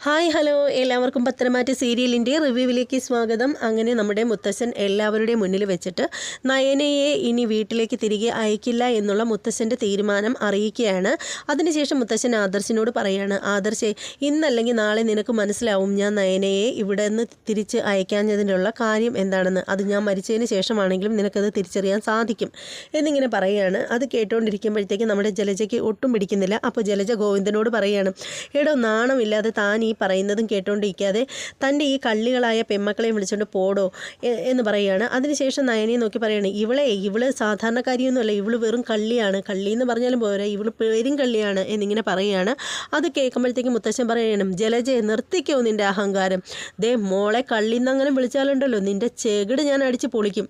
Hi hello. എല്ലാവർക്കും പത്രമാറ്റ സീരിയലിന്റെ റിവ്യൂവിലേക്ക് സ്വാഗതം. അങ്ങനെ നമ്മുടെ മുത്തശ്ശൻ എല്ലാവരുടെയും മുന്നിൽ വെച്ചിട്ട് നയനയെ ഇനി വീട്ടിലേക്ക് തിരികെ അയക്കില്ല എന്നുള്ള മുത്തശ്ശന്റെ തീരുമാനം അറിയിക്കുകയാണ്. അതിനുശേഷം മുത്തശ്ശൻ ആദർശിനോട് പറയുകയാണ് ആദർശേ ഇന്നല്ലെങ്കിൽ നാളെ നിനക്ക് മനസ്സിലാവും ഞാൻ നയനയെ ഇവിടെ നിന്ന് തിരിച്ച് അയക്കാഞ്ഞതിനുള്ള കാര്യം എന്താണെന്ന്. അത് ഞാൻ മരിച്ചതിന് ശേഷമാണെങ്കിലും നിനക്കത് തിരിച്ചറിയാൻ സാധിക്കും. എന്നിങ്ങനെ പറയുകയാണ് അത് കേട്ടുകൊണ്ടിരിക്കുമ്പോഴത്തേക്ക് നമ്മുടെ ജലജയ്ക്ക് ഒട്ടും പിടിക്കുന്നില്ല. അപ്പോൾ ജലജ ഗോവിന്ദനോട് പറയുകയാണ് എടോ നാണമില്ലാതെ താൻ ഈ പറയുന്നതും കേട്ടുകൊണ്ടിരിക്കാതെ തന്റെ ഈ കള്ളികളായ പെമ്മക്കളെ വിളിച്ചുകൊണ്ട് പോടോ എന്ന് പറയുകയാണ്. അതിനുശേഷം നയനെ നോക്കി പറയാണ് ഇവളെ ഇവൾ സാധാരണക്കാരിയൊന്നുമല്ല ഇവൾ വെറും കള്ളിയാണ്. കള്ളി എന്ന് പറഞ്ഞാലും പോരാ ഇവൾ പേരും കള്ളിയാണ് എന്നിങ്ങനെ പറയുകയാണ്. അത് കേൾക്കുമ്പോഴത്തേക്ക് മുത്തശ്ശൻ പറയണം ജലജയെ നിർത്തിക്കോ നിന്റെ അഹങ്കാരം. ദേ മോളെ കള്ളി എന്നങ്ങനെ വിളിച്ചാലുണ്ടല്ലോ നിന്റെ ചെകിട് ഞാൻ അടിച്ച് പൊളിക്കും.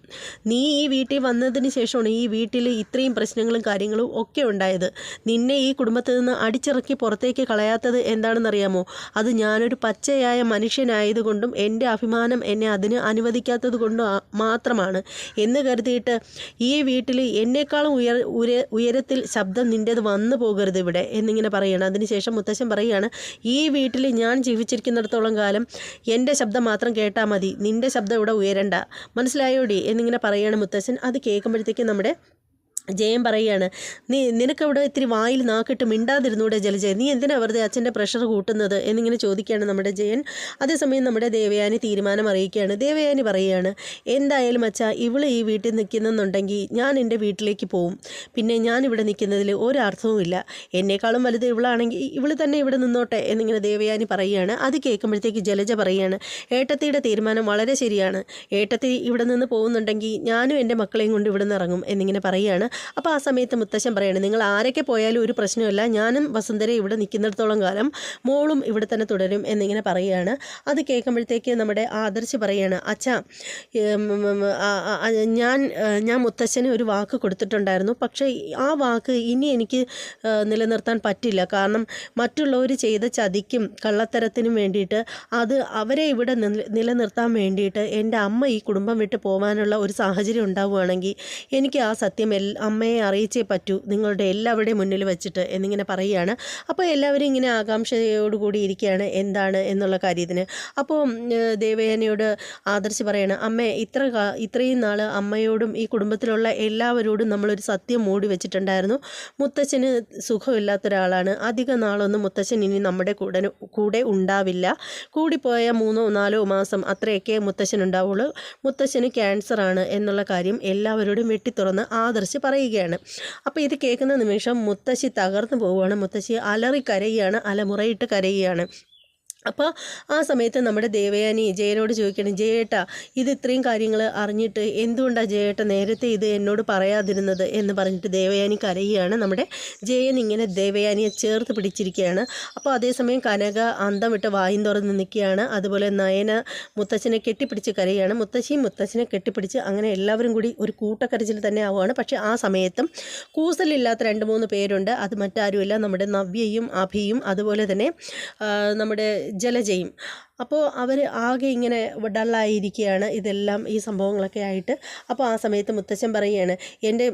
നീ ഈ വീട്ടിൽ വന്നതിന് ശേഷമാണ് ഈ വീട്ടിൽ ഇത്രയും പ്രശ്നങ്ങളും കാര്യങ്ങളും ഒക്കെ ഉണ്ടായത്. നിന്നെ ഈ കുടുംബത്തിൽ നിന്ന് അടിച്ചിറക്കി പുറത്തേക്ക് കളയാത്തത് എന്താണെന്നറിയാമോ? ഞാനൊരു പച്ചയായ മനുഷ്യനായതുകൊണ്ടും എന്റെ അഭിമാനം എന്നെ അതിന് അനുവദിക്കാത്തത് കൊണ്ടും മാത്രമാണ്. എന്ന് കരുതിയിട്ട് ഈ വീട്ടിൽ എന്നേക്കാളും ഉയർ ഉയര ഉയരത്തിൽ ശബ്ദം നിന്റേത് വന്നു പോകരുത് ഇവിടെ എന്നിങ്ങനെ പറയുകയാണ് അതിനുശേഷം മുത്തശ്ശൻ പറയുകയാണ് ഈ വീട്ടിൽ ഞാൻ ജീവിച്ചിരിക്കുന്നിടത്തോളം കാലം എന്റെ ശബ്ദം മാത്രം കേട്ടാൽ മതി. നിന്റെ ശബ്ദം ഇവിടെ ഉയരണ്ട. മനസ്സിലായോടി? എന്നിങ്ങനെ പറയുകയാണ് മുത്തശ്ശൻ. അത് കേൾക്കുമ്പോഴത്തേക്കും നമ്മുടെ ജയൻ പറയുകയാണ് നീ നിനക്കവിടെ ഇത്തിരി വായിൽ നാക്കിട്ട് മിണ്ടാതിരുന്നൂടെ ജലജയൻ നീ എന്തിനാ വെറുതെ അച്ഛന്റെ പ്രഷർ കൂട്ടുന്നത്? എന്നിങ്ങനെ ചോദിക്കുകയാണ് നമ്മുടെ ജയൻ. അതേസമയം നമ്മുടെ ദേവയാനി തീരുമാനം അറിയിക്കുകയാണ്. ദേവയാനി പറയുകയാണ് എന്തായാലും അച്ഛാ ഇവൾ ഈ വീട്ടിൽ നിൽക്കുന്നെന്നുണ്ടെങ്കിൽ ഞാൻ എന്റെ വീട്ടിലേക്ക് പോവും. പിന്നെ ഞാൻ ഇവിടെ നിൽക്കുന്നതിൽ ഒരർത്ഥവുമില്ല എന്നേക്കാളും വലുത് ഇവളാണെങ്കിൽ ഇവൾ തന്നെ ഇവിടെ നിന്നോട്ടെ എന്നിങ്ങനെ ദേവയാനി പറയുകയാണ്. അത് കേൾക്കുമ്പോഴത്തേക്ക് ജലജ പറയുകയാണ് ഏട്ടത്തിയുടെ തീരുമാനം വളരെ ശരിയാണ്. ഏട്ടത്തി ഇവിടെ നിന്ന് പോകുന്നുണ്ടെങ്കിൽ ഞാനും എന്റെ മക്കളെയും കൊണ്ട് ഇവിടെ നിന്ന് ഇറങ്ങും എന്നിങ്ങനെ പറയുകയാണ്. അപ്പോൾ ആ സമയത്ത് മുത്തശ്ശൻ പറയാണ് നിങ്ങൾ ആരൊക്കെ പോയാലും ഒരു പ്രശ്നമില്ല ഞാനും വസുന്ധര ഇവിടെ നിൽക്കുന്നിടത്തോളം കാലം മോളും ഇവിടെ തന്നെ തുടരും എന്നിങ്ങനെ പറയുകയാണ്. അത് കേൾക്കുമ്പോഴത്തേക്ക് നമ്മുടെ ആദർശ് പറയുകയാണ് അച്ഛാ ഞാൻ ഞാൻ മുത്തശ്ശന് ഒരു വാക്ക് കൊടുത്തിട്ടുണ്ടായിരുന്നു. പക്ഷേ ആ വാക്ക് ഇനി എനിക്ക് നിലനിർത്താൻ പറ്റില്ല. കാരണം മറ്റുള്ളവർ ചെയ്ത ചതിക്കും കള്ളത്തരത്തിനും വേണ്ടിയിട്ട് അത് അവരെ ഇവിടെ നിലനിർത്താൻ വേണ്ടിയിട്ട് എന്റെ അമ്മ ഈ കുടുംബം വിട്ട് പോകാനുള്ള ഒരു സാഹചര്യം ഉണ്ടാവുകയാണെങ്കിൽ എനിക്ക് ആ സത്യം അമ്മയെ അറിയിച്ചേ പറ്റൂ. നിങ്ങളുടെ എല്ലാവരുടെയും മുന്നിൽ വെച്ചിട്ട് എന്നിങ്ങനെ പറയുകയാണ്. അപ്പോൾ എല്ലാവരും ഇങ്ങനെ ആകാംക്ഷയോടുകൂടി ഇരിക്കുകയാണ്. എന്താണ് എന്നുള്ള കാര്യത്തിന്. അപ്പോൾ ദേവയാനയോട് ആദർശി പറയണം അമ്മേ ഇത്ര ഇത്രയും നാൾ അമ്മയോടും ഈ കുടുംബത്തിലുള്ള എല്ലാവരോടും നമ്മളൊരു സത്യം മൂടി വെച്ചിട്ടുണ്ടായിരുന്നു. മുത്തച്ഛന് സുഖമില്ലാത്ത ഒരാളാണ് അധിക നാളൊന്നും മുത്തച്ഛൻ ഇനി നമ്മുടെ കൂടെ കൂടെ ഉണ്ടാവില്ല. കൂടിപ്പോയ മൂന്നോ നാലോ മാസം അത്രയൊക്കെ മുത്തശ്ശൻ ഉണ്ടാവുള്ളൂ മുത്തശ്ശന് ക്യാൻസറാണ് എന്നുള്ള കാര്യം എല്ലാവരോടും വെട്ടിത്തുറന്ന് ആദർശ് പറയുകയാണ്. അപ്പോൾ ഇത് കേൾക്കുന്ന നിമിഷം മുത്തശ്ശി തകർന്നു പോവുകയാണ്. മുത്തശ്ശി അലറി കരയുകയാണ് അലമുറയിട്ട് കരയുകയാണ്. അപ്പോൾ ആ സമയത്ത് നമ്മുടെ ദേവയാനി ജയനോട് ചോദിക്കണം ജയേട്ട ഇത് ഇത്രയും കാര്യങ്ങൾ അറിഞ്ഞിട്ട് എന്തുകൊണ്ടാണ് ജയേട്ട നേരത്തെ ഇത് എന്നോട് പറയാതിരുന്നത്? എന്ന് പറഞ്ഞിട്ട് ദേവയാനി കരയുകയാണ്. നമ്മുടെ ജയൻ ഇങ്ങനെ ദേവയാനിയെ ചേർത്ത് പിടിച്ചിരിക്കുകയാണ്. അപ്പോൾ അതേസമയം കനക അന്തം വിട്ട് വായും തുറന്ന് നിൽക്കുകയാണ്. അതുപോലെ നയന മുത്തച്ഛനെ കെട്ടിപ്പിടിച്ച് കരയുകയാണ്. മുത്തശ്ശിയും മുത്തച്ഛനെ കെട്ടിപ്പിടിച്ച് അങ്ങനെ എല്ലാവരും കൂടി ഒരു കൂട്ടക്കരച്ചിൽ തന്നെ ആവുകയാണ്. പക്ഷേ ആ സമയത്തും കൂസലില്ലാത്ത രണ്ട് മൂന്ന് പേരുണ്ട്. അത് മറ്റാരുമില്ല. നമ്മുടെ നവ്യയും അഭിയും. അതുപോലെ തന്നെ നമ്മുടെ ജലജയും അപ്പോൾ അവർ ആകെ ഇങ്ങനെ ഡള്ളായിരിക്കുകയാണ് ഇതെല്ലാം ഈ സംഭവങ്ങളൊക്കെ ആയിട്ട്. അപ്പോൾ ആ സമയത്ത് മുത്തച്ഛൻ പറയുകയാണ് എന്റെ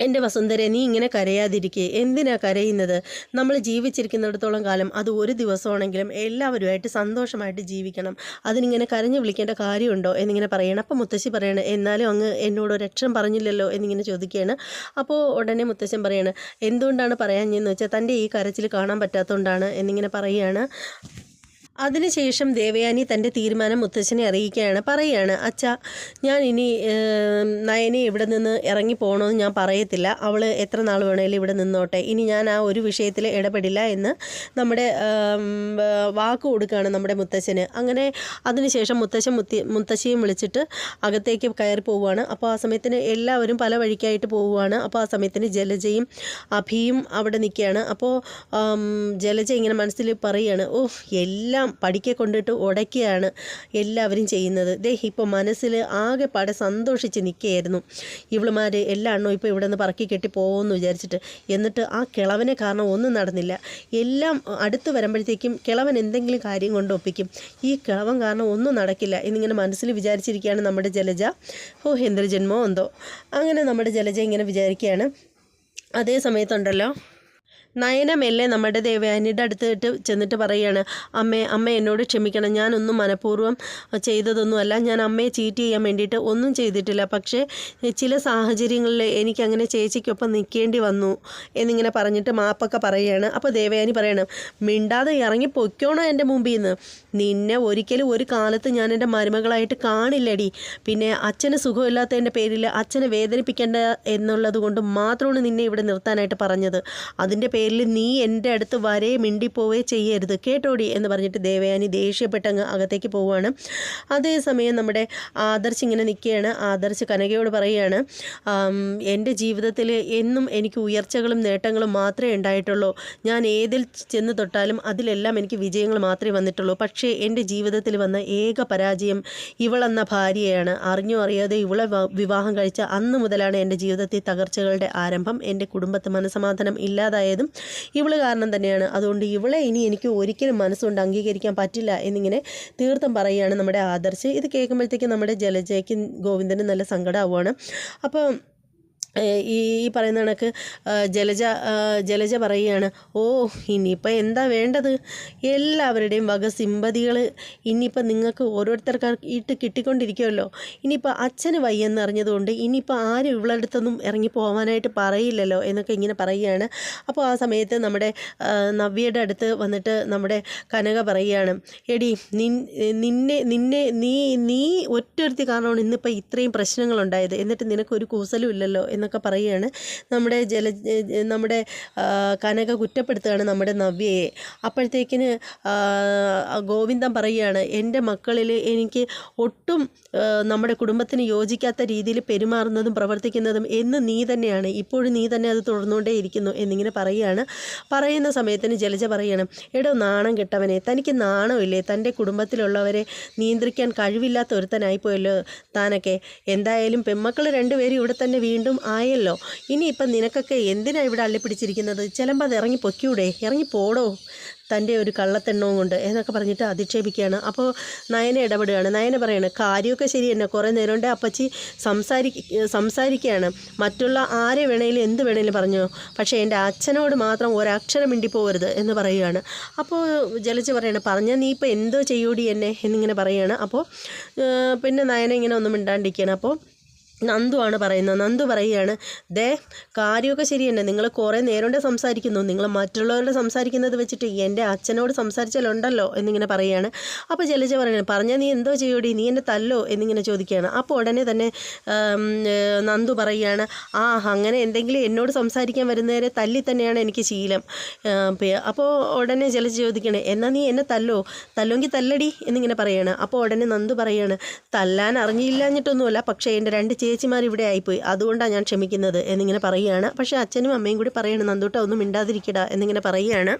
എന്റെ വസുന്ധരെ നീ ഇങ്ങനെ കരയാതിരിക്കുക എന്തിനാ കരയുന്നത്? നമ്മൾ ജീവിച്ചിരിക്കുന്നിടത്തോളം കാലം അത് ഒരു ദിവസമാണെങ്കിലും എല്ലാവരുമായിട്ട് സന്തോഷമായിട്ട് ജീവിക്കണം. അതിനിങ്ങനെ കരഞ്ഞു വിളിക്കേണ്ട കാര്യമുണ്ടോ? എന്നിങ്ങനെ പറയണം. അപ്പോൾ മുത്തശ്ശി പറയണം എന്നാലും അങ്ങ് എന്നോട് ഒരക്ഷരം പറഞ്ഞില്ലല്ലോ എന്നിങ്ങനെ ചോദിക്കുകയാണ്. അപ്പോൾ ഉടനെ മുത്തശ്ശൻ പറയാണ് എന്തുകൊണ്ടാണ് പറയാഞ്ഞെന്ന് വെച്ചാൽ തന്റെ ഈ കരച്ചിൽ കാണാൻ പറ്റാത്തതുകൊണ്ടാണ് എന്നിങ്ങനെ പറയുകയാണ് അതിനുശേഷം ദേവയാനി തന്റെ തീരുമാനം മുത്തച്ഛനെ അറിയിക്കുകയാണ്. പറയുകയാണ് അച്ഛ ഞാൻ ഇനി നയനെ ഇവിടെ നിന്ന് ഇറങ്ങി പോകണമെന്ന് ഞാൻ പറയത്തില്ല. അവൾ എത്ര നാൾ വേണേലും ഇവിടെ നിന്നോട്ടെ. ഇനി ഞാൻ ആ ഒരു വിഷയത്തിൽ ഇടപെടില്ല എന്ന് നമ്മുടെ വാക്ക് കൊടുക്കുകയാണ് നമ്മുടെ മുത്തശ്ശന് അങ്ങനെ അതിനുശേഷം മുത്തശ്ശൻ മുത്തി മുത്തശ്ശിയും വിളിച്ചിട്ട് അകത്തേക്ക് കയറി പോവുകയാണ് അപ്പോൾ ആ സമയത്തിന് എല്ലാവരും പല വഴിക്കായിട്ട് പോവുകയാണ് അപ്പോൾ ആ സമയത്തിന് ജലജയും അഭിയും അവിടെ നിൽക്കുകയാണ്. അപ്പോൾ ജലജ ഇങ്ങനെ മനസ്സിൽ പറയുകയാണ് ഓ എല്ലാം പഠിക്കെ കൊണ്ടിട്ട് ഉടയ്ക്കുകയാണ് എല്ലാവരും ചെയ്യുന്നത്. ദേ ഇപ്പോൾ മനസ്സിൽ ആകെ പാടെ സന്തോഷിച്ച് നിൽക്കുകയായിരുന്നു. ഇവളുമാർ എല്ലാ എണ്ണവും ഇപ്പോൾ ഇവിടെ നിന്ന് പറക്കി കെട്ടി പോകുമെന്ന് വിചാരിച്ചിട്ട്. എന്നിട്ട് ആ കിളവനെ കാരണം ഒന്നും നടന്നില്ല. എല്ലാം അടുത്ത് വരുമ്പോഴത്തേക്കും കിളവൻ എന്തെങ്കിലും കാര്യം കൊണ്ട് ഒപ്പിക്കും. ഈ കിളവൻ കാരണം ഒന്നും നടക്കില്ല എന്നിങ്ങനെ മനസ്സിൽ വിചാരിച്ചിരിക്കുകയാണ് നമ്മുടെ ജലജ. ഓ എന്തൊരു ജന്മോ എന്തോ അങ്ങനെ നമ്മുടെ ജലജ ഇങ്ങനെ വിചാരിക്കുകയാണ്. അതേ സമയത്തുണ്ടല്ലോ നയന മെല്ലെ നമ്മുടെ ദേവയാനിയുടെ അടുത്തിട്ട് ചെന്നിട്ട് പറയുകയാണ് അമ്മേ അമ്മ എന്നോട് ക്ഷമിക്കണം. ഞാനൊന്നും മനഃപൂർവം ചെയ്തതൊന്നുമല്ല. ഞാൻ അമ്മയെ ചീറ്റ് ചെയ്യാൻ വേണ്ടിയിട്ട് ഒന്നും ചെയ്തിട്ടില്ല. പക്ഷേ ചില സാഹചര്യങ്ങളിൽ എനിക്കങ്ങനെ ചേച്ചിക്കൊപ്പം നിൽക്കേണ്ടി വന്നു എന്നിങ്ങനെ പറഞ്ഞിട്ട് മാപ്പൊക്കെ പറയുകയാണ്. അപ്പോൾ ദേവയാനി പറയണം മിണ്ടാതെ ഇറങ്ങി പൊയ്ക്കോണോ എന്റെ മുമ്പിൽ നിന്ന് നിന്നെ ഒരിക്കലും ഒരു കാലത്ത് ഞാൻ എന്റെ മരുമകളായിട്ട് കാണില്ലടി. പിന്നെ അച്ഛന് സുഖമില്ലാത്തതിന്റെ പേരിൽ അച്ഛനെ വേദനിപ്പിക്കേണ്ട എന്നുള്ളത് കൊണ്ട് മാത്രമാണ് നിന്നെ ഇവിടെ നിർത്താനായിട്ട് പറഞ്ഞത്. അതിന്റെ പേരിൽ നീ എന്റെ അടുത്ത് വരേ മിണ്ടിപ്പോവേ ചെയ്യരുത്. കേട്ടോടി എന്ന് പറഞ്ഞിട്ട് ദേവയാനി ദേഷ്യപ്പെട്ടങ്ങ് അകത്തേക്ക് പോവുകയാണ്. അതേസമയം നമ്മുടെ ആദർശ് ഇങ്ങനെ നിൽക്കുകയാണ്. ആദർശ് കനകയോട് പറയുകയാണ് എന്റെ ജീവിതത്തിൽ എന്നും എനിക്ക് ഉയർച്ചകളും നേട്ടങ്ങളും മാത്രമേ ഉണ്ടായിട്ടുള്ളൂ. ഞാൻ ഏതിൽ ചെന്ന് തൊട്ടാലും അതിലെല്ലാം എനിക്ക് വിജയങ്ങൾ മാത്രമേ വന്നിട്ടുള്ളൂ. പക്ഷേ എന്റെ ജീവിതത്തിൽ വന്ന ഏക പരാജയം ഇവളെന്ന ഭാര്യയാണ്. അറിഞ്ഞോ അറിയാതെ ഇവളെ വിവാഹം കഴിച്ച അന്ന് മുതലാണ് എന്റെ ജീവിതത്തിൽ തകർച്ചകളുടെ ആരംഭം. എന്റെ കുടുംബത്ത് മനസമാധാനം ഇല്ലാതായതും ഇവൾ കാരണം തന്നെയാണ്. അതുകൊണ്ട് ഇവളെ ഇനി എനിക്ക് ഒരിക്കലും മനസ്സുകൊണ്ട് അംഗീകരിക്കാൻ പറ്റില്ല എന്നിങ്ങനെ തീർത്ഥം പറയുകയാണ് നമ്മുടെ ആദർശ്. ഇത് കേൾക്കുമ്പോഴത്തേക്കും നമ്മുടെ ജലജയ്ക്കും ഗോവിന്ദനും നല്ല സങ്കടമാവുകയാണ്. അപ്പോൾ ഈ ഈ പറയുന്ന കണക്ക് ജലജ ജലജ പറയുകയാണ് ഓ ഇനിയിപ്പോൾ എന്താ വേണ്ടത്? എല്ലാവരുടെയും വക സിമ്പതികൾ ഇനിയിപ്പോൾ നിങ്ങൾക്ക് ഓരോരുത്തർക്കായിട്ട് കിട്ടിക്കൊണ്ടിരിക്കുമല്ലോ ഇനിയിപ്പോൾ അച്ഛന് വയ്യെന്ന് അറിഞ്ഞതുകൊണ്ട് ഇനിയിപ്പോൾ ആരും ഇവളുടെ അടുത്തൊന്നും ഇറങ്ങി പോകാനായിട്ട് പറയില്ലല്ലോ എന്നൊക്കെ ഇങ്ങനെ പറയുകയാണ്. അപ്പോൾ ആ സമയത്ത് നമ്മുടെ നവ്യയുടെ അടുത്ത് വന്നിട്ട് നമ്മുടെ കനക പറയുകയാണ് എടി നിന്നെ നിന്നെ നീ നീ ഒറ്റൊരുത്തി കാരണമാണ് ഇന്നിപ്പോൾ ഇത്രയും പ്രശ്നങ്ങളുണ്ടായത്. എന്നിട്ട് നിനക്കൊരു കൂസലും ഇല്ലല്ലോ എന്നൊക്കെ പറയുകയാണ്. നമ്മുടെ ജല നമ്മുടെ കനക കുറ്റപ്പെടുത്തുകയാണ് നമ്മുടെ നവ്യയെ. അപ്പോഴത്തേക്കിന് ഗോവിന്ദൻ പറയുകയാണ് എന്റെ മക്കളിൽ എനിക്ക് ഒട്ടും നമ്മുടെ കുടുംബത്തിന് യോജിക്കാത്ത രീതിയിൽ പെരുമാറുന്നതും പ്രവർത്തിക്കുന്നതും എന്ന് നീ തന്നെയാണ്. ഇപ്പോഴും നീ തന്നെ അത് തുടർന്നുകൊണ്ടേ ഇരിക്കുന്നു എന്നിങ്ങനെ പറയുകയാണ്. പറയുന്ന സമയത്തിന് ജലജ പറയണം എടോ നാണം കെട്ടവനെ തനിക്ക് നാണമില്ലേ തന്റെ കുടുംബത്തിലുള്ളവരെ നിയന്ത്രിക്കാൻ കഴിവില്ലാത്ത ഒരുത്തനായിപ്പോയല്ലോ താനൊക്കെ. എന്തായാലും പെമ്മക്കൾ രണ്ടുപേരും ഇവിടെ തന്നെ വീണ്ടും ആയല്ലോ. ഇനിയിപ്പം നിനക്കൊക്കെ എന്തിനാണ് ഇവിടെ അള്ളിപ്പിടിച്ചിരിക്കുന്നത്? ചിലപ്പോൾ അത് ഇറങ്ങി പൊക്കിയൂടെ ഇറങ്ങി പോടോ. തന്റെ ഒരു കള്ളത്തെണ്ണവും കൊണ്ട് എന്നൊക്കെ പറഞ്ഞിട്ട് അധിക്ഷേപിക്കുകയാണ്. അപ്പോൾ നയന ഇടപെടുകയാണ്. നയന പറയാണ് കാര്യമൊക്കെ ശരി തന്നെ. കുറേ നേരം കൊണ്ട് അപ്പച്ചി സംസാരി സംസാരിക്കുകയാണ്. മറ്റുള്ള ആരെ വേണേലും എന്ത് വേണേലും പറഞ്ഞു. പക്ഷേ എന്റെ അച്ഛനോട് മാത്രം ഒരക്ഷരം മിണ്ടിപ്പോകരുത് എന്ന് പറയുകയാണ്. അപ്പോൾ ജലജ പറയാണ് പറഞ്ഞാൽ നീ ഇപ്പോൾ എന്തോ ചെയ്യൂടി എന്നെ? എന്നിങ്ങനെ പറയുകയാണ്. അപ്പോൾ പിന്നെ നയന ഇങ്ങനെ ഒന്നും മിണ്ടാണ്ടിരിക്കുകയാണ്. അപ്പോൾ നന്ദുവാണ് പറയുന്നത്. നന്ദു പറയുകയാണ് ദേ കാര്യമൊക്കെ ശരി തന്നെ നിങ്ങൾ കുറേ നേരം സംസാരിക്കുന്നു. നിങ്ങൾ മറ്റുള്ളവരോട് സംസാരിക്കുന്നത് വെച്ചിട്ട് എന്റെ അച്ഛനോട് സംസാരിച്ചാലുണ്ടല്ലോ എന്നിങ്ങനെ പറയുകയാണ്. അപ്പോൾ ജലജ പറയുന്നത് പറഞ്ഞാൽ നീ എന്തോ ചെയ്യൂടി നീ എന്നെ തല്ലോ? എന്നിങ്ങനെ ചോദിക്കുകയാണ്. അപ്പോൾ ഉടനെ തന്നെ നന്ദു പറയുകയാണ് ആ അങ്ങനെ എന്തെങ്കിലും എന്നോട് സംസാരിക്കാൻ വരുന്നവരെ തല്ലി തന്നെയാണ് എനിക്ക് ശീലം. അപ്പോൾ ഉടനെ ജലജ ചോദിക്കണേ എന്നാൽ നീ എന്നെ തല്ലോ? തല്ലുമെങ്കിൽ തല്ലടി? എന്നിങ്ങനെ പറയുകയാണ്. അപ്പോൾ ഉടനെ നന്ദു പറയുകയാണ് തല്ലാൻ അറിഞ്ഞില്ല എന്നിട്ടൊന്നുമല്ല പക്ഷേ എന്റെ രണ്ട് ചേച്ചിമാർ ഇവിടെ ആയിപ്പോയി. അതുകൊണ്ടാണ് ഞാൻ ക്ഷമിക്കുന്നത് എന്നിങ്ങനെ പറയുകയാണ്. പക്ഷേ അച്ഛനും അമ്മയും കൂടി പറയണം നന്ദൂട്ട ഒന്നും മിണ്ടാതിരിക്കടാ എന്നിങ്ങനെ പറയുകയാണ്.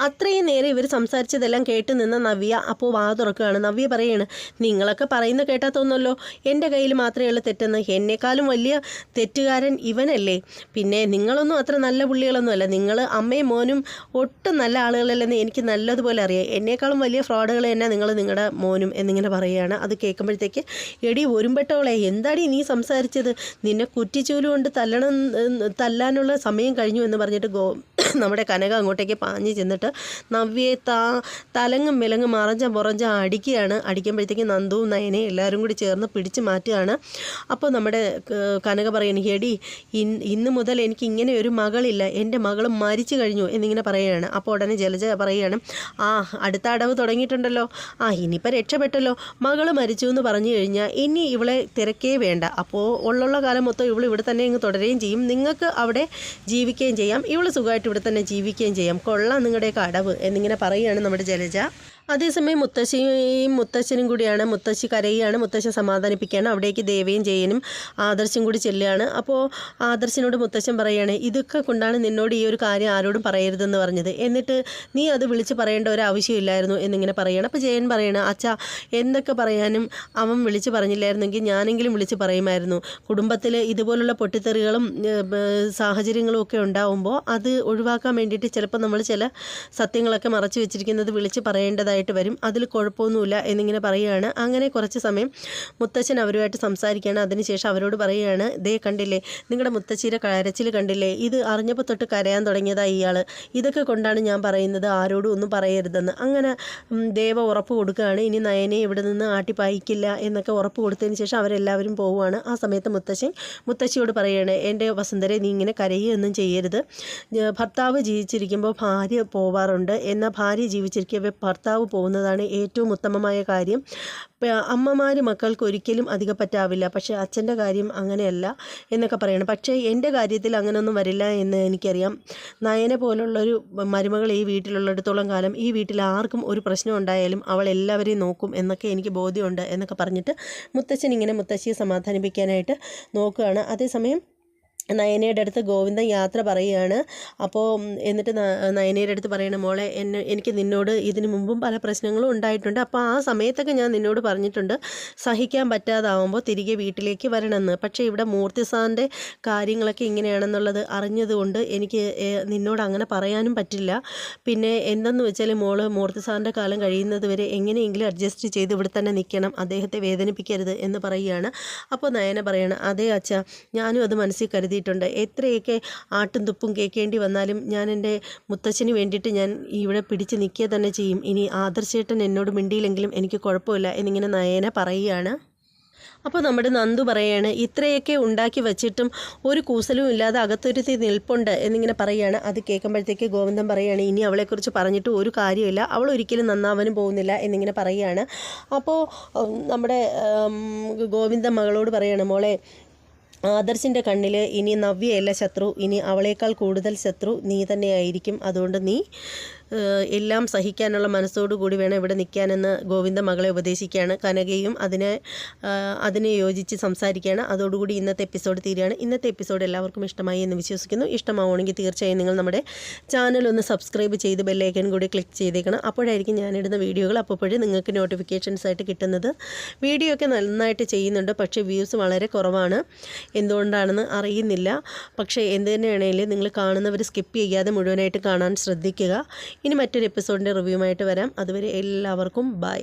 അത്രയും നേരം ഇവർ സംസാരിച്ചതെല്ലാം കേട്ട് നിന്ന നവ്യ അപ്പോൾ വാ തുറക്കുകയാണ്. നവ്യ പറയാണ് നിങ്ങളൊക്കെ പറയുന്ന കേട്ടാ തോന്നുമല്ലോ എന്റെ കയ്യിൽ മാത്രമേ ഉള്ളൂ തെറ്റെന്ന്. എന്നെക്കാളും വലിയ തെറ്റുകാരൻ ഇവനല്ലേ. പിന്നെ നിങ്ങളൊന്നും അത്ര നല്ല പുള്ളികളൊന്നുമല്ല. നിങ്ങൾ അമ്മയും മോനും ഒട്ടും നല്ല ആളുകളല്ലെന്ന് എനിക്ക് നല്ലതുപോലെ അറിയാം. എന്നേക്കാളും വലിയ ഫ്രോഡുകൾ തന്നെ നിങ്ങൾ നിങ്ങളുടെ മോനും എന്നിങ്ങനെ പറയുകയാണ്. അത് കേൾക്കുമ്പോഴത്തേക്ക് എടി ഒരുമ്പെട്ടവളെ എന്താടി നീ സംസാരിച്ചത്? നിന്നെ കുറ്റിച്ചൂൽ കൊണ്ട് തല്ലണം തല്ലാനുള്ള സമയം കഴിഞ്ഞു എന്ന് പറഞ്ഞിട്ട് ഗോ നമ്മുടെ കനക അങ്ങോട്ടേക്ക് പാഞ്ഞു ചെന്നിട്ട് നവ്യയെ താ തലങ്ങും വിലങ്ങും മറഞ്ഞ മുറഞ്ഞ അടിക്കുകയാണ് അടിക്കുമ്പോഴത്തേക്ക് നന്ദുവും നയനെ എല്ലാവരും കൂടി ചേർന്ന് പിടിച്ച് മാറ്റുകയാണ്. അപ്പോൾ നമ്മുടെ കനക എടി ഇൻ ഇന്ന് മുതൽ എനിക്ക് ഇങ്ങനെ ഒരു മകളില്ല. എന്റെ മകൾ മരിച്ചു കഴിഞ്ഞു എന്നിങ്ങനെ പറയുകയാണ്. അപ്പോൾ ഉടനെ ജലജ പറയുകയാണ് ആ അടുത്ത അടവ് തുടങ്ങിയിട്ടുണ്ടല്ലോ. ആ ഇനിയിപ്പോൾ രക്ഷപ്പെട്ടല്ലോ. മകൾ മരിച്ചു എന്ന് പറഞ്ഞു കഴിഞ്ഞാൽ ഇനി ഇവളെ തിരക്കേ വേണ്ട. അപ്പോൾ ഉള്ള കാലം മൊത്തം ഇവൾ ഇവിടെ തന്നെ ഇങ്ങ് തുടരുകയും ചെയ്യും. നിങ്ങൾക്ക് അവിടെ ജീവിക്കുകയും ചെയ്യാം. ഇവൾ സുഖമായിട്ട് ഇവിടെ തന്നെ ജീവിക്കുകയും ചെയ്യാം. കൊള്ളാം നിങ്ങളുടെയൊക്കെ അടവ് എന്നിങ്ങനെ പറയുകയാണ് നമ്മുടെ ജലജ. അതേസമയം മുത്തശ്ശിയും മുത്തശ്ശനും കൂടിയാണ് മുത്തശ്ശി കരയുകയാണ് മുത്തശ്ശി സമാധാനിപ്പിക്കുകയാണ്. അവിടേക്ക് ദേവയും ജയനും ആദർശും കൂടി ചെല്ലുകയാണ്. അപ്പോൾ ആദർശിനോട് മുത്തശ്ശൻ പറയുകയാണ് ഇതൊക്കെ കൊണ്ടാണ് നിന്നോട് ഈ ഒരു കാര്യം ആരോടും പറയരുതെന്ന് പറഞ്ഞത്. എന്നിട്ട് നീ അത് വിളിച്ച് പറയേണ്ട ഒരു ആവശ്യമില്ലായിരുന്നു എന്നിങ്ങനെ പറയുകയാണ്. അപ്പോൾ ജയൻ പറയണ അച്ഛാ എന്തൊക്കെ പറയാനും അവൻ വിളിച്ച് പറഞ്ഞില്ലായിരുന്നെങ്കിൽ ഞാനെങ്കിലും വിളിച്ച് പറയുമായിരുന്നു. കുടുംബത്തിൽ ഇതുപോലുള്ള പൊട്ടിത്തെറികളും സാഹചര്യങ്ങളും ഒക്കെ ഉണ്ടാവുമ്പോൾ അത് ഒഴിവാക്കാൻ വേണ്ടിയിട്ട് ചിലപ്പോൾ നമ്മൾ ചില സത്യങ്ങളൊക്കെ മറച്ചു വെച്ചിരിക്കുന്നത് വിളിച്ച് പറയേണ്ടതായിട്ട് വരും. അതിൽ കുഴപ്പമൊന്നുമില്ല എന്നിങ്ങനെ പറയുകയാണ്. അങ്ങനെ കുറച്ച് സമയം മുത്തച്ഛൻ അവരുമായിട്ട് സംസാരിക്കുകയാണ്. അതിനുശേഷം അവരോട് പറയുകയാണ് ദേ കണ്ടില്ലേ നിങ്ങളുടെ മുത്തശ്ശിയുടെ കരച്ചിൽ കണ്ടില്ലേ ഇത് അറിഞ്ഞപ്പോൾ തൊട്ട് കരയാൻ തുടങ്ങിയതാ ഇയാൾ ഇതൊക്കെ കൊണ്ടാണ് ഞാൻ പറയുന്നത് ആരോടും ഒന്നും പറയരുതെന്ന്. അങ്ങനെ ദേവ ഉറപ്പ് കൊടുക്കുകയാണ്. ഇനി നയനെ ഇവിടെ നിന്ന് ആട്ടിപ്പായിക്കില്ല എന്നൊക്കെ ഉറപ്പ് കൊടുത്തതിന് ശേഷം അവരെല്ലാവരും പോവുകയാണ്. ആ സമയത്ത് മുത്തശ്ശൻ മുത്തശ്ശിയോട് പറയുകയാണ് എന്റെ വസുന്ധരെ നീ ഇങ്ങനെ കരയുകയൊന്നും ചെയ്യരുത്. ഭർത്താവ് ജീവിച്ചിരിക്കുമ്പോൾ ഭാര്യ പോവാറുണ്ട്. എന്നാൽ ഭാര്യ ജീവിച്ചിരിക്കവേ ഭർത്താവ് പോകുന്നതാണ് ഏറ്റവും ഉത്തമമായ കാര്യം. അമ്മമാർ മക്കൾക്ക് ഒരിക്കലും അധികം പറ്റാവില്ല പക്ഷേ അച്ഛന്റെ കാര്യം അങ്ങനെയല്ല എന്നൊക്കെ പറയണം. പക്ഷേ എന്റെ കാര്യത്തിൽ അങ്ങനെയൊന്നും വരില്ല എന്ന് എനിക്കറിയാം. നയനെ പോലുള്ളൊരു മരുമകൾ ഈ വീട്ടിലുള്ളിടത്തോളം കാലം ഈ വീട്ടിൽ ആർക്കും ഒരു പ്രശ്നം ഉണ്ടായാലും അവൾ എല്ലാവരെയും നോക്കും എന്നൊക്കെ എനിക്ക് ബോധ്യമുണ്ട് എന്നൊക്കെ പറഞ്ഞിട്ട് മുത്തച്ഛൻ ഇങ്ങനെ മുത്തശ്ശിയെ സമാധാനിപ്പിക്കാനായിട്ട് നോക്കുകയാണ്. അതേസമയം നയനയുടെ അടുത്ത് ഗോവിന്ദൻ യാത്ര പറയുകയാണ്. അപ്പോൾ എന്നിട്ട് നയനയുടെ അടുത്ത് പറയണ മോളെ എന്നെ എനിക്ക് നിന്നോട് ഇതിനു മുമ്പും പല പ്രശ്നങ്ങളും ഉണ്ടായിട്ടുണ്ട്. അപ്പോൾ ആ സമയത്തൊക്കെ ഞാൻ നിന്നോട് പറഞ്ഞിട്ടുണ്ട് സഹിക്കാൻ പറ്റാതാവുമ്പോൾ തിരികെ വീട്ടിലേക്ക് വരണമെന്ന്. പക്ഷേ ഇവിടെ മൂർത്തി സാറിന്റെ കാര്യങ്ങളൊക്കെ ഇങ്ങനെയാണെന്നുള്ളത് അറിഞ്ഞതുകൊണ്ട് എനിക്ക് നിന്നോട് അങ്ങനെ പറയാനും പറ്റില്ല. പിന്നെ എന്തെന്ന് വെച്ചാൽ മോൾ മൂർത്തി സാറിന്റെ കാലം കഴിയുന്നത് വരെ എങ്ങനെയെങ്കിലും അഡ്ജസ്റ്റ് ചെയ്ത് ഇവിടെ തന്നെ നിൽക്കണം അദ്ദേഹത്തെ വേദനിപ്പിക്കരുത് എന്ന് പറയുകയാണ്. അപ്പോൾ നയന പറയണം അതേ അച്ഛ ഞാനും അത് മനസ്സിൽ കരുതിയിട്ടുണ്ട് എത്രയൊക്കെ ആട്ടും തുപ്പും കേൾക്കേണ്ടി വന്നാലും ഞാൻ എന്റെ മുത്തച്ഛന് വേണ്ടിയിട്ട് ഞാൻ ഇവിടെ പിടിച്ച് നിൽക്കുക തന്നെ ചെയ്യും. ഇനി ആദർശേട്ടൻ എന്നോട് മിണ്ടിയില്ലെങ്കിലും എനിക്ക് കുഴപ്പമില്ല എന്നിങ്ങനെ നയന പറയുകയാണ്. അപ്പോൾ നമ്മുടെ നന്ദു പറയാണ് ഇത്രയൊക്കെ ഉണ്ടാക്കി വച്ചിട്ടും ഒരു കൂസലും ഇല്ലാതെ അകത്തൊരുത്തി നിൽപ്പുണ്ട് എന്നിങ്ങനെ പറയുകയാണ്. അത് കേൾക്കുമ്പോഴത്തേക്ക് ഗോവിന്ദൻ പറയുകയാണ് ഇനി അവളെക്കുറിച്ച് പറഞ്ഞിട്ട് ഒരു കാര്യമില്ല അവൾ ഒരിക്കലും നന്നാവാനും പോകുന്നില്ല എന്നിങ്ങനെ പറയുകയാണ്. അപ്പോൾ നമ്മുടെ ഗോവിന്ദ ഗോവിന്ദൻ മകളോട് പറയാണ് മോളെ ആദർശിന്റെ കണ്ണിൽ ഇനി നവ്യയല്ല ശത്രു ഇനി അവളേക്കാൾ കൂടുതൽ ശത്രു നീ തന്നെയായിരിക്കും. അതുകൊണ്ട് നീ എല്ലാം സഹിക്കാനുള്ള മനസ്സോടുകൂടി വേണം ഇവിടെ നിൽക്കാനെന്ന് ഗോവിന്ദ മകളെ ഉപദേശിക്കുകയാണ്. കനകയും അതിനെ അതിനെ യോജിച്ച് സംസാരിക്കുകയാണ്. അതോടുകൂടി ഇന്നത്തെ എപ്പിസോഡ് തീരുകയാണ്. ഇന്നത്തെ എപ്പിസോഡ് എല്ലാവർക്കും ഇഷ്ടമായി എന്ന് വിശ്വസിക്കുന്നു. ഇഷ്ടമാവുകയാണെങ്കിൽ തീർച്ചയായും നിങ്ങൾ നമ്മുടെ ചാനൽ ഒന്ന് സബ്സ്ക്രൈബ് ചെയ്ത് ബെല്ലൈക്കൻ കൂടി ക്ലിക്ക് ചെയ്തേക്കണം. അപ്പോഴായിരിക്കും ഞാനിടുന്ന വീഡിയോകൾ. അപ്പോഴേ നിങ്ങൾക്ക് നോട്ടിഫിക്കേഷൻസ് ആയിട്ട് കിട്ടുന്നത്. വീഡിയോ ഒക്കെ നന്നായിട്ട് ചെയ്യുന്നുണ്ട്. പക്ഷേ വ്യൂസ് വളരെ കുറവാണ്. എന്തുകൊണ്ടാണെന്ന് അറിയുന്നില്ല. പക്ഷേ എന്ത് തന്നെയാണെങ്കിലും നിങ്ങൾ കാണുന്നവർ സ്കിപ്പ് ചെയ്യാതെ മുഴുവനായിട്ട് കാണാൻ ശ്രദ്ധിക്കുക. ഇനി മറ്റൊരു എപ്പിസോഡിന്റെ റിവ്യൂമായിട്ട് വരാം. അതുവരെ എല്ലാവർക്കും ബൈ